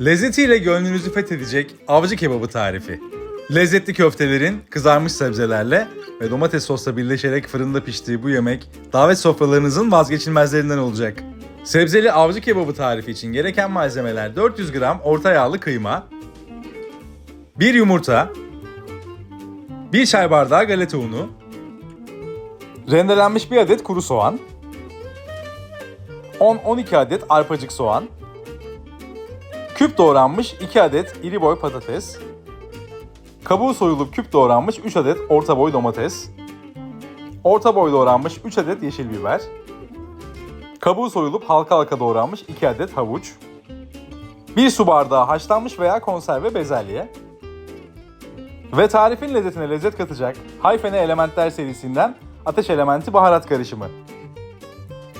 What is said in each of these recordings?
Lezzetiyle gönlünüzü fethedecek avcı kebabı tarifi. Lezzetli köftelerin kızarmış sebzelerle ve domates sosla birleşerek fırında piştiği bu yemek davet sofralarınızın vazgeçilmezlerinden olacak. Sebzeli avcı kebabı tarifi için gereken malzemeler 400 gram orta yağlı kıyma, 1 yumurta, 1 çay bardağı galeta unu, rendelenmiş bir adet kuru soğan, 10-12 adet arpacık soğan, küp doğranmış 2 adet iri boy patates, kabuğu soyulup küp doğranmış 3 adet orta boy domates, orta boy doğranmış 3 adet yeşil biber, kabuğu soyulup halka halka doğranmış 2 adet havuç, 1 su bardağı haşlanmış veya konserve bezelye. Ve tarifin lezzetine lezzet katacak Hayfene Elementler serisinden ateş elementi baharat karışımı.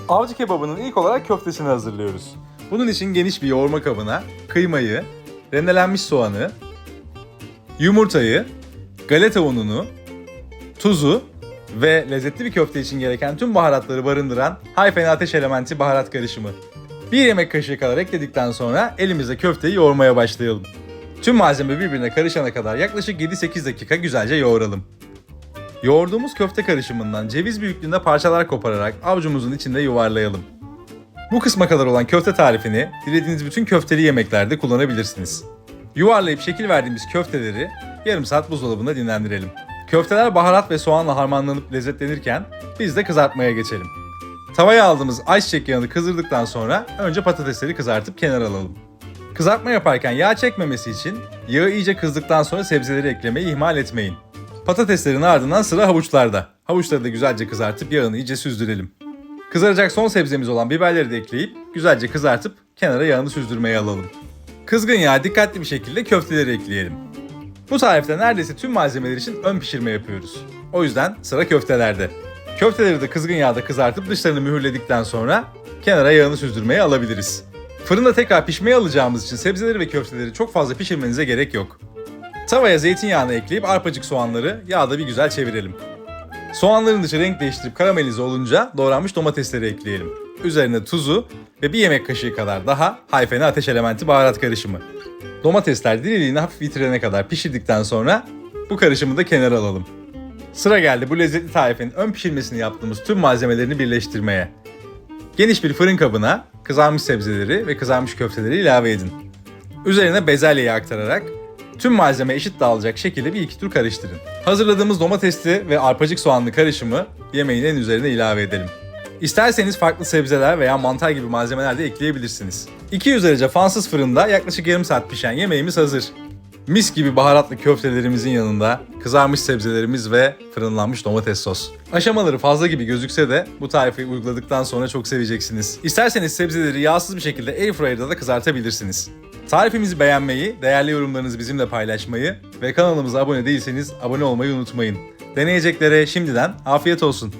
Avcı kebabının ilk olarak köftesini hazırlıyoruz. Bunun için geniş bir yoğurma kabına kıymayı, rendelenmiş soğanı, yumurtayı, galeta ununu, tuzu ve lezzetli bir köfte için gereken tüm baharatları barındıran Hayfen Ateş Elementi baharat karışımı. Bir yemek kaşığı kadar ekledikten sonra elimizde köfteyi yoğurmaya başlayalım. Tüm malzeme birbirine karışana kadar yaklaşık 7-8 dakika güzelce yoğuralım. Yoğurduğumuz köfte karışımından ceviz büyüklüğünde parçalar kopararak avucumuzun içinde yuvarlayalım. Bu kısma kadar olan köfte tarifini dilediğiniz bütün köfteli yemeklerde kullanabilirsiniz. Yuvarlayıp şekil verdiğimiz köfteleri yarım saat buzdolabında dinlendirelim. Köfteler baharat ve soğanla harmanlanıp lezzetlenirken biz de kızartmaya geçelim. Tavaya aldığımız ayçiçek yağını kızdırdıktan sonra önce patatesleri kızartıp kenara alalım. Kızartma yaparken yağ çekmemesi için yağı iyice kızdıktan sonra sebzeleri eklemeyi ihmal etmeyin. Patateslerin ardından sıra havuçlarda. Havuçları da güzelce kızartıp yağını iyice süzdürelim. Kızaracak son sebzemiz olan biberleri de ekleyip güzelce kızartıp kenara yağını süzdürmeye alalım. Kızgın yağa dikkatli bir şekilde köfteleri ekleyelim. Bu tarifte neredeyse tüm malzemeler için ön pişirme yapıyoruz. O yüzden sıra köftelerde. Köfteleri de kızgın yağda kızartıp dışlarını mühürledikten sonra kenara yağını süzdürmeye alabiliriz. Fırında tekrar pişmeye alacağımız için sebzeleri ve köfteleri çok fazla pişirmenize gerek yok. Tavaya zeytinyağını ekleyip arpacık soğanları yağda bir güzel çevirelim. Soğanların dışı renk değiştirip karamelize olunca doğranmış domatesleri ekleyelim. Üzerine tuzu ve bir yemek kaşığı kadar daha hayfene ateş elementi baharat karışımı. Domatesler diriliğini hafif bitirene kadar pişirdikten sonra bu karışımı da kenara alalım. Sıra geldi bu lezzetli tarifin ön pişirmesini yaptığımız tüm malzemelerini birleştirmeye. Geniş bir fırın kabına kızarmış sebzeleri ve kızarmış köfteleri ilave edin. Üzerine bezelyeyi aktararak tüm malzeme eşit dağılacak şekilde bir iki tur karıştırın. Hazırladığımız domatesli ve arpacık soğanlı karışımı yemeğin en üzerine ilave edelim. İsterseniz farklı sebzeler veya mantar gibi malzemeler de ekleyebilirsiniz. 200 derece fansız fırında yaklaşık yarım saat pişen yemeğimiz hazır. Mis gibi baharatlı köftelerimizin yanında kızarmış sebzelerimiz ve fırınlanmış domates sos. Aşamaları fazla gibi gözükse de bu tarifi uyguladıktan sonra çok seveceksiniz. İsterseniz sebzeleri yağsız bir şekilde airfryer'da da kızartabilirsiniz. Tarifimizi beğenmeyi, değerli yorumlarınızı bizimle paylaşmayı ve kanalımıza abone değilseniz abone olmayı unutmayın. Deneyeceklere şimdiden afiyet olsun.